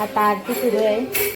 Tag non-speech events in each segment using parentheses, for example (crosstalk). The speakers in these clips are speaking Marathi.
आता आरती सुरू आहे.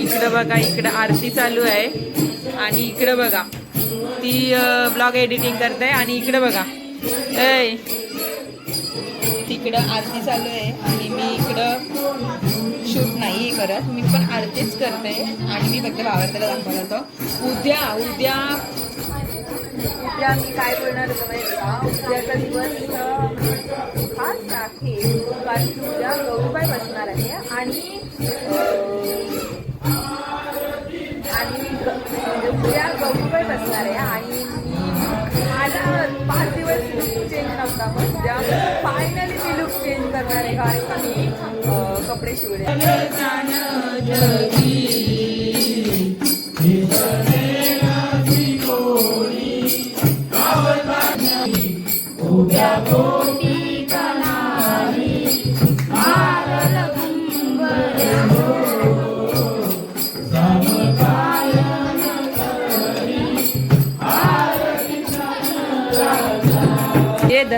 इकडं बघा इकडं आरती चालू आहे. आणि इकडं बघा ती ब्लॉग एडिटिंग करते आणि इकडं बघा. ऐ. तिकडं आरती चालू आहे आणि मी इकडं शूट नाही करत. मी पण आरतीच करते आणि मी फक्त वावरताला दाखवला होतो. उद्या उद्या उद्या मी काय बोलणार होतं माहिती का? उद्याचा दिवस खास आहे कारण की उद्या गौरूबाई बसणार आहे. आणि आणि उद्या गौरूबाई बसणार आहे. आणि मी माझा पाच दिवस लुक चेंज नव्हता. मग उद्या फायनली मी लुक चेंज करणार आहे. कारण मी कपडे शिवले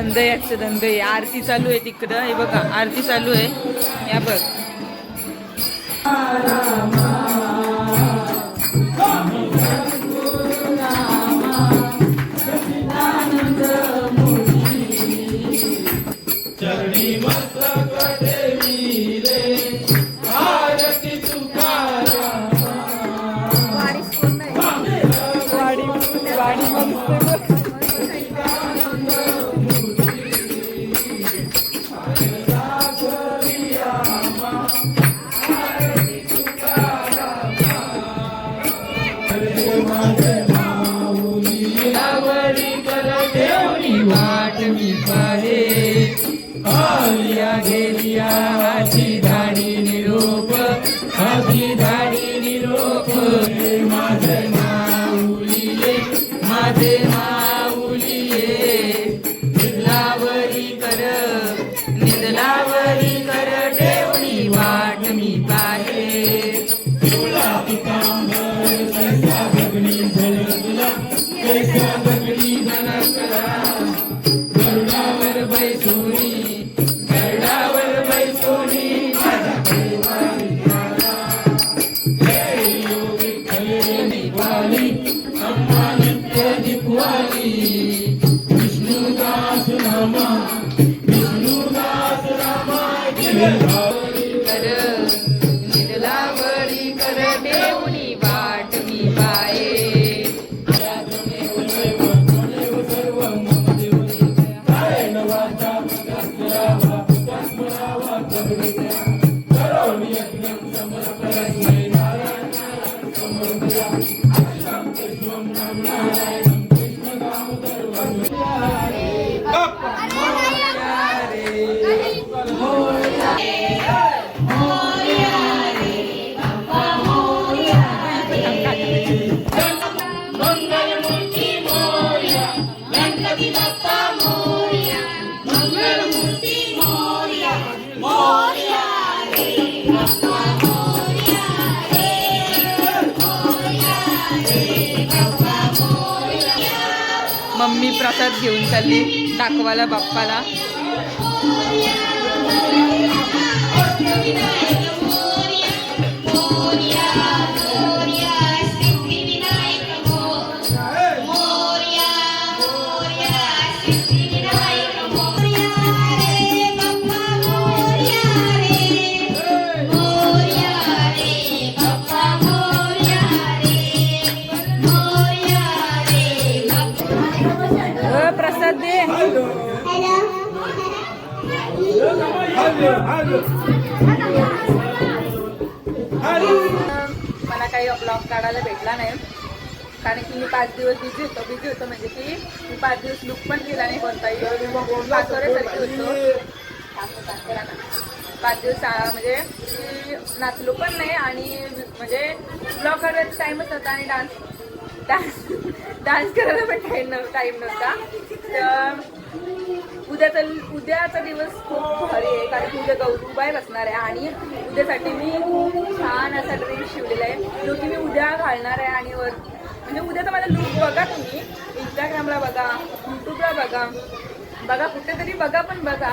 धंद याचं धंद. आहे आरती चालू आहे तिकडं. हे बघा आरती चालू आहे. या बघ. वाडी वाडी रामा विष्णुदास रामा गिरधारी प्रसाद घेऊन चालली दाखवायला बाप्पाला. मला काही ब्लॉग काढायला भेटला नाही. कारण की मी पाच दिवस बिझी होतो बिझी होतो म्हणजे की मी पाच दिवस लुक पण केला नाही कोणताही पाचवऱ्यासाठी होतो. पाच दिवस आ, म्हणजे नाचलो पण नाही आणि म्हणजे ब्लॉग करायचा टाईमच नव्हता आणि डान्स डान्स डान्स करायला पण टाईम नव्हता टाईम नव्हता. तर उद्याचा उद्याचा दिवस खूप भारी आहे कारण उद्या गौरूबाई बसणार आहे आणि उद्यासाठी मी खूप छान असा ड्रेस शिवलेला आहे जो की मी उद्या घालणार आहे आणि वर म्हणजे उद्याचा माझा लुक बघा तुम्ही इंस्टाग्रामला बघा यूट्यूबला बघा बघा कुठेतरी बघा पण बघा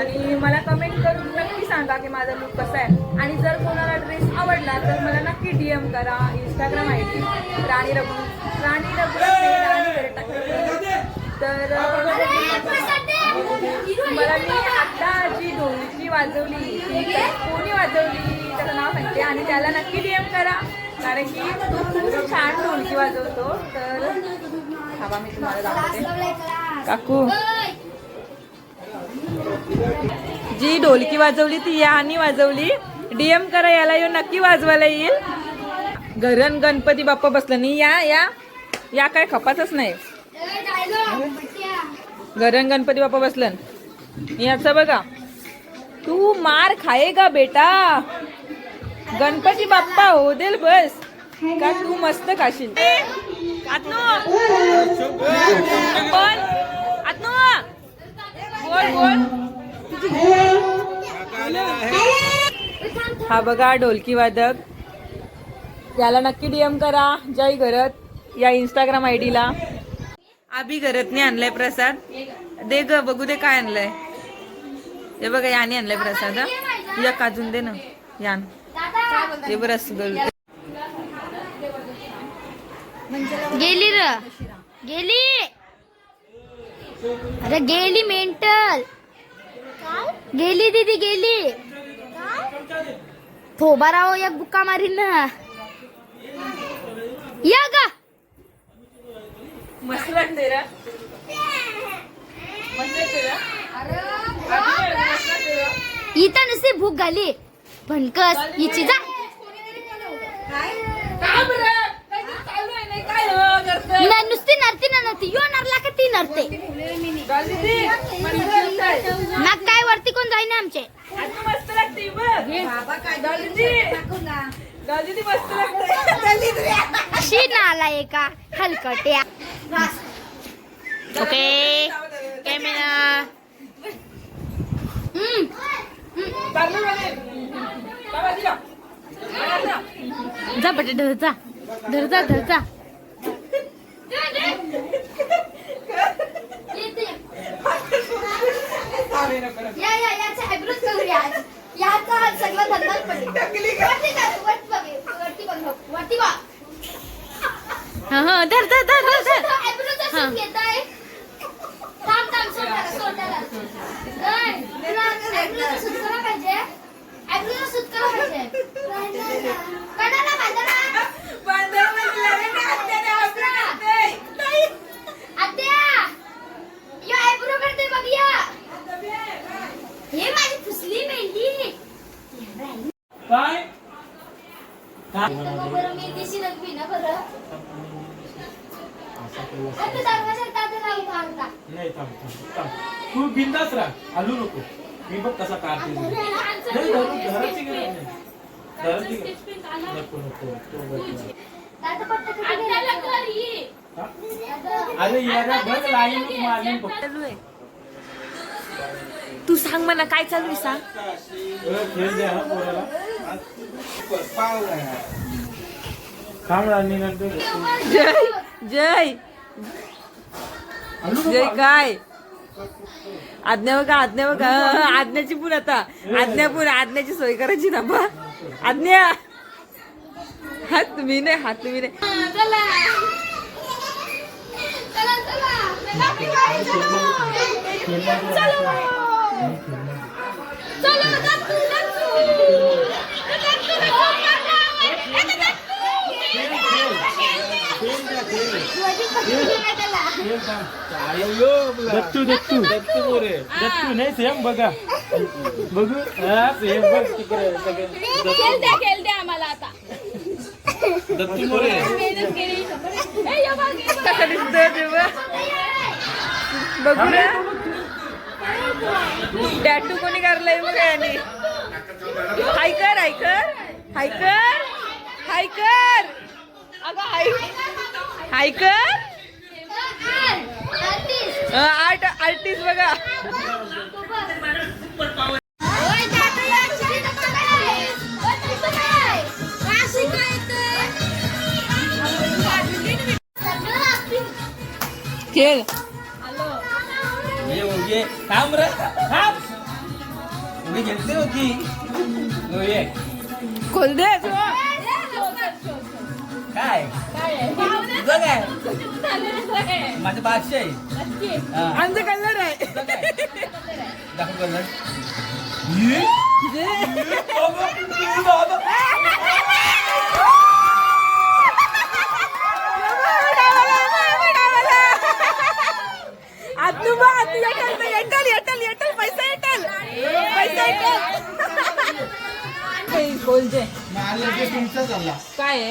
आणि मला कमेंट करून नक्की सांगा की माझा लुक कसा आहे आणि जर कोणाला ड्रेस आवडला तर मला नक्की डी एम करा Instagram I D Rani Raghu Rani Raghu Rani करे टाकते. तर मला मी आता जी ढोलकी वाजवली ती कोणी वाजवली त्याचं नाव सांगते. आणि त्याला नक्की डीएम करा कारण की तो खूप छान ढोलकी वाजवतो. तर थांबा मी तुम्हाला दाखवते. काकू. जी ढोलकी वाजवली ती यानी वाजवली. डीएम करा याला येऊन नक्की वाजवायला येईल. घरण गणपती बाप्पा बसला. नाही या या. या काय खपातच नाही. घरण गणपती बाप्पा बसलन. याचा बघा. तू मार खाएगा बेटा. गणपती बाप्पा हो देल बस. का तू मस्त खाशील? हा बघा ढोलकी वादक. त्याला नक्की डीएम करा. जय गरत या इंस्टाग्राम आय डीला आभी घरतने आणलाय प्रसाद. दे ग बघू दे काय आणलंय. हे बघा याने आणलाय प्रसाद या काजून दे ना यान. ते बरं गेली र. गेली. अरे गेली मेंटल. गेली दीदी गेली. थोबाराव या बुक्का मारीन ना. या गा. मस्त वाटते रा. मस्त वाटते रा. मस्त वाटते रा. इथं नुसती भूक घाली. भणकस हिची जा. का बरं? काहीतरी चालू आहे नाही काय हो? न- नुसती नरती ना नव्हती यो नरला का ती नरते. मग काय वरती कोण जाईना आमचे? मस्त लागते शी नाला एका हलकट्या. Okay camera. जा बटे धरचा धरचा धरचा या या याचा आयब्रोज करूया आज. याचा आज सगळा धंदाच पडेल वरती जा, वरती बघ, वरती बघ, वरती बघ. धर धर धर धर थांब थांब सोड सोड पाहिजे? पाहिजे. आत्या यो करते बघ या. हे माझी फुसली मेहंदी. काय? बरं मी दिशी नकवी ना बरं. नाही थांब थांब तू बिंदास राह. हलू नको. मी बघ कसा काढते ते. नाही धरू- धरायची गरज नाही. गरज- नको नको तो हा? अरे याला बघ लाईन मारली फक्त तू सांग मला काय चालू आहे सांग. खेळ द्या हा पोराला. थांब राणी नंतर जय जय. जय काय? आज्ञा बघा आज्ञा बघा. हं, (laughs) आज्ञाची पण आता. आज्ञा पण आज्ञाची सोय करायची ना बा. आज्ञा. हात तुम्ही नाही हात तुम्ही नाही. चला चला चला चलो दत्तू दत्तू दत्तू मोरे दत्तू नाही सेम बघा बघू हा सेम बघ तिकडे सगळे खेळते खेळते आम्हाला आता दत्तू मोरे बघू ना टॅटू कोणी करलाय बघा यांनी हायकर हायकर हायकर हायकर अगं हाय कर आर्ट आर्टिस्ट बघा खेळ ये ये थांब रे थांब उडी घेतली होती हो. काय तुझं काय माझं बादशा आहे. हा. आमचं कलर आहे. तुझं काय दाखव कलर. ये. बाबा, बाबा. आतू बा आतू येटल येटल येटल येटल पैसा येटल पैसा येटल तुमचा चालला. काय आहे?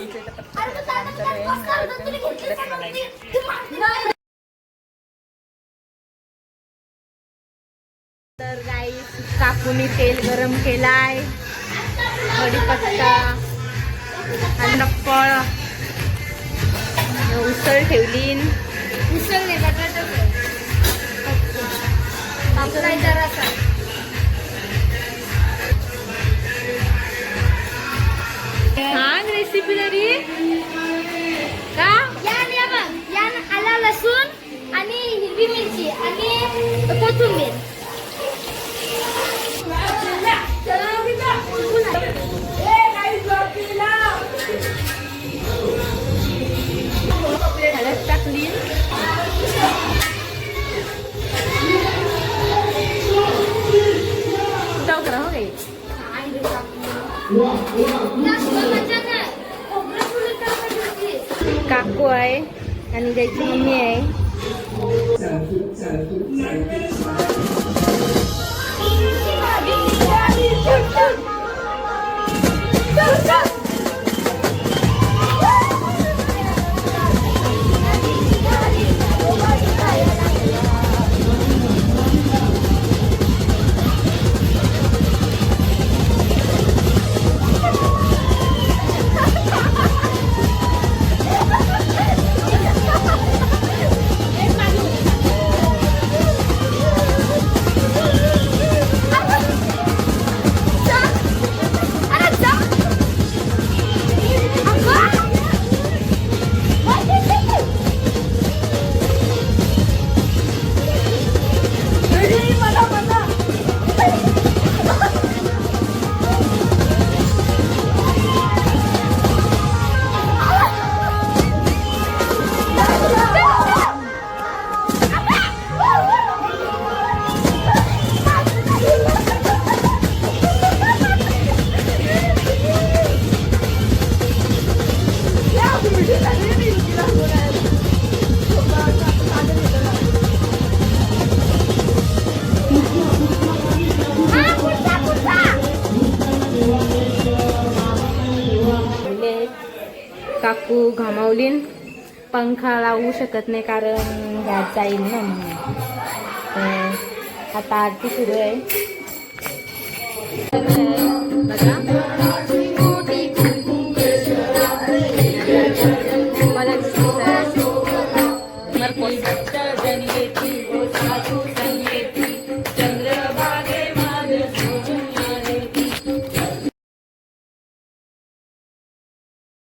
इथं तर गाईस काकूनी तेल गरम केलाय. कढीपत्ता आणि फळ उसळ ठेवली उसळ सांग रेसिपी तरी का? आला लसूण आणि हिरवी मिरची आणि कोथिंबीर. टाकली. आणि त्याची मम्मी आहे. काकू घामावलीन पंखा लावू शकत नाही कारण गॅस जाईल ना म्हणून आता आरती सुरू आहे.